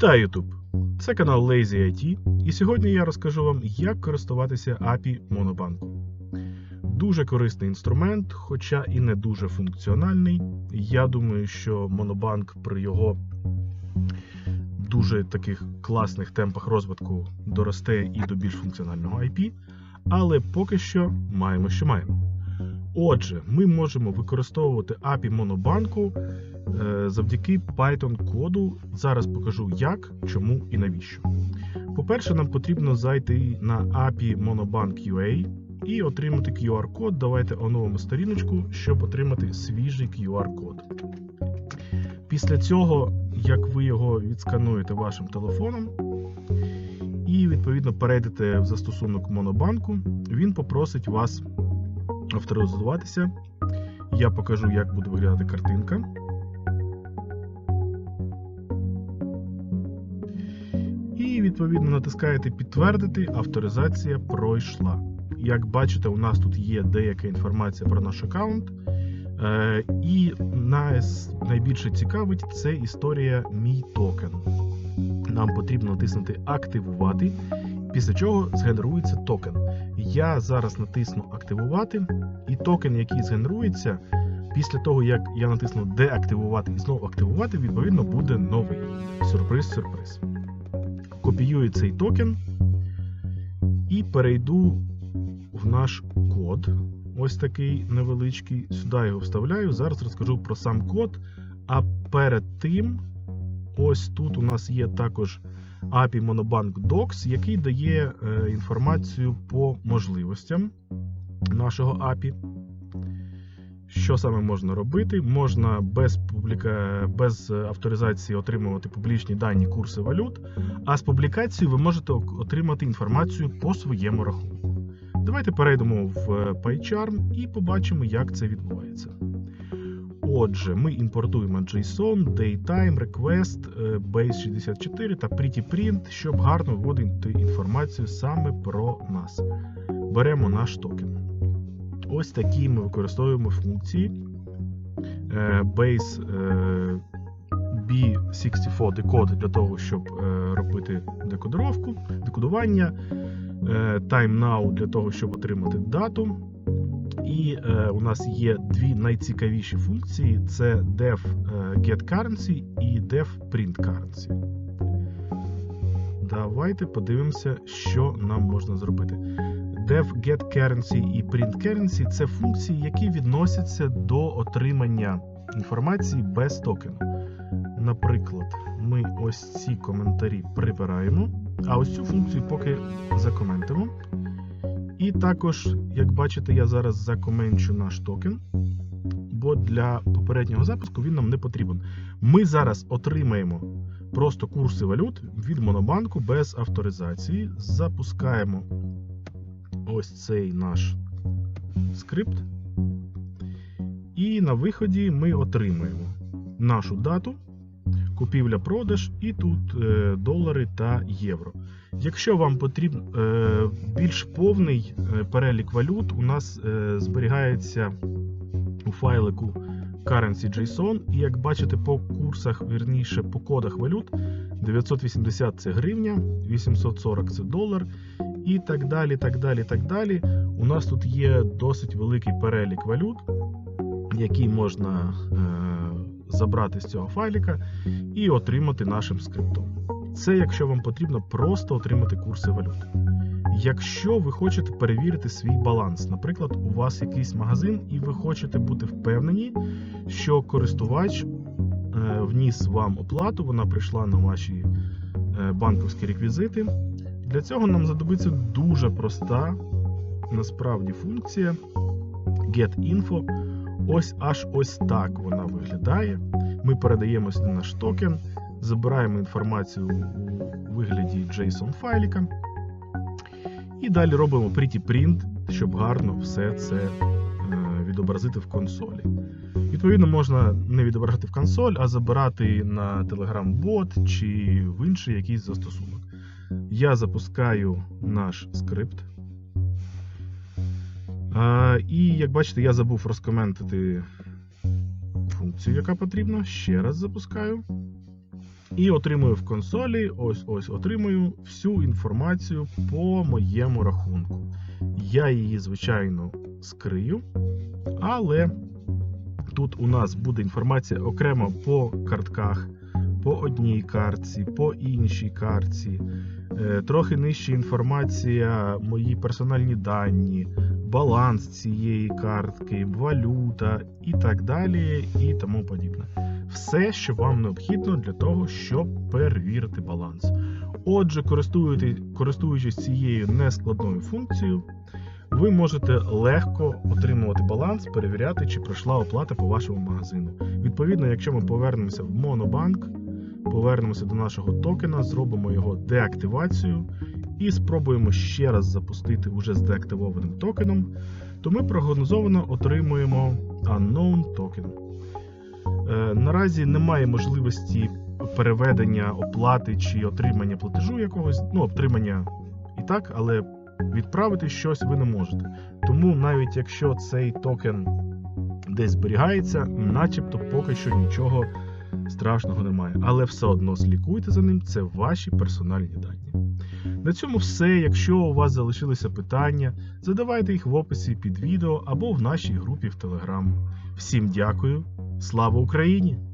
Вітаю YouTube! Це канал Lazy IT, і сьогодні я розкажу вам, як користуватися API Монобанку. Дуже корисний інструмент, хоча і не дуже функціональний. Я думаю, що Монобанк при його дуже таких класних темпах розвитку доросте і до більш функціонального IP, але поки що маємо, що маємо. Отже, ми можемо використовувати API Монобанку е, завдяки Python коду. Зараз покажу як, чому і навіщо. По-перше, нам потрібно зайти на API Monobank і отримати QR-код. Давайте оновимо сторіночку, щоб отримати свіжий QR-код. Після цього, як ви його відскануєте вашим телефоном, і відповідно перейдете в застосунок Монобанку, він попросить вас авторизуватися. Я покажу, як буде виглядати картинка. І відповідно натискаєте підтвердити, авторизація пройшла. Як бачите, у нас тут є деяка інформація про наш аккаунт. Е, І нас найбільше цікавить це історія Мій токен. Нам потрібно натиснути Активувати, після чого згенерується токен. Я зараз натисну Активувати, і токен, який згенерується, після того, як я натисну Деактивувати і знову активувати, відповідно буде новий. Сюрприз-сюрприз. Копіюю цей токен і перейду в наш код. Ось такий невеличкий. Сюди його вставляю. Зараз розкажу про сам код. А перед тим, ось тут у нас є також API Monobank Docs, який дає е, інформацію по можливостям нашого API. Що саме можна робити? Можна без публіка... без авторизації отримувати публічні дані курси валют, а з публікацією ви можете отримати інформацію по своєму рахунку. Давайте перейдемо в PyCharm і побачимо, як це відбувається. Отже, ми імпортуємо JSON, Daytime, Request, Base64 та PrettyPrint, щоб гарно вводити інформацію саме про нас. Беремо наш токен. Ось такі ми використовуємо функції Base B64 декод для того, щоб робити декодировку, декодування, Time Now для того, щоб отримати дату. І е, у нас є дві найцікавіші функції: це def get currency і def print. Давайте подивимося, що нам можна зробити. Def get і print currency це функції, які відносяться до отримання інформації без токену. Наприклад, ми ось ці коментарі прибираємо, а ось цю функцію поки закоментимо. І також, як бачите, я зараз закоменчу наш токен, бо для попереднього запуску він нам не потрібен. Ми зараз отримаємо просто курси валют від Монобанку без авторизації. Запускаємо ось цей наш скрипт. І на виході ми отримаємо нашу дату, купівля-продаж, і тут е, долари та євро. Якщо вам потрібен більш повний перелік валют, у нас зберігається у файлику currency.json, і як бачите, по курсах, вірніше, по кодах валют 980 це гривня, 840 це долар, і так далі. так далі, так далі. У нас тут є досить великий перелік валют, який можна забрати з цього файлика і отримати нашим скриптом. Це якщо вам потрібно просто отримати курси валют. Якщо ви хочете перевірити свій баланс, наприклад, у вас якийсь магазин, і ви хочете бути впевнені, що користувач вніс вам оплату, вона прийшла на ваші банківські реквізити. Для цього нам знадобиться дуже проста насправді функція GetInfo. Ось аж ось так вона виглядає. Ми передаємо сюди наш токен забираємо інформацію у вигляді JSON файліка. І далі робимо prettyprint, щоб гарно все це відобразити в консолі. Відповідно, можна не відображати в консоль, а забирати на Telegram-бот чи в інший якийсь застосунок. Я запускаю наш скрипт. І, як бачите, я забув розкоментити функцію, яка потрібна. Ще раз запускаю. І отримую в консолі, ось ось отримую всю інформацію по моєму рахунку. Я її, звичайно, скрию, але тут у нас буде інформація окремо по картках, по одній картці, по іншій картці. Е, Трохи нижче інформація, мої персональні дані, баланс цієї картки, валюта і так далі, і тому подібне. Все, що вам необхідно для того, щоб перевірити баланс. Отже, користуючись цією нескладною функцією, ви можете легко отримувати баланс, перевіряти, чи пройшла оплата по вашому магазину. Відповідно, якщо ми повернемося в Монобанк, повернемося до нашого токена, зробимо його деактивацію і спробуємо ще раз запустити уже з деактивованим токеном, то ми прогнозовано отримуємо unknown токен. Е, Наразі немає можливості переведення оплати чи отримання платежу якогось, ну, отримання і так, але відправити щось ви не можете. Тому навіть якщо цей токен десь зберігається, начебто поки що нічого страшного немає. Але все одно слідкуйте за ним, це ваші персональні дані. На цьому все. Якщо у вас залишилися питання, задавайте їх в описі під відео або в нашій групі в Телеграм. Всім дякую, слава Україні!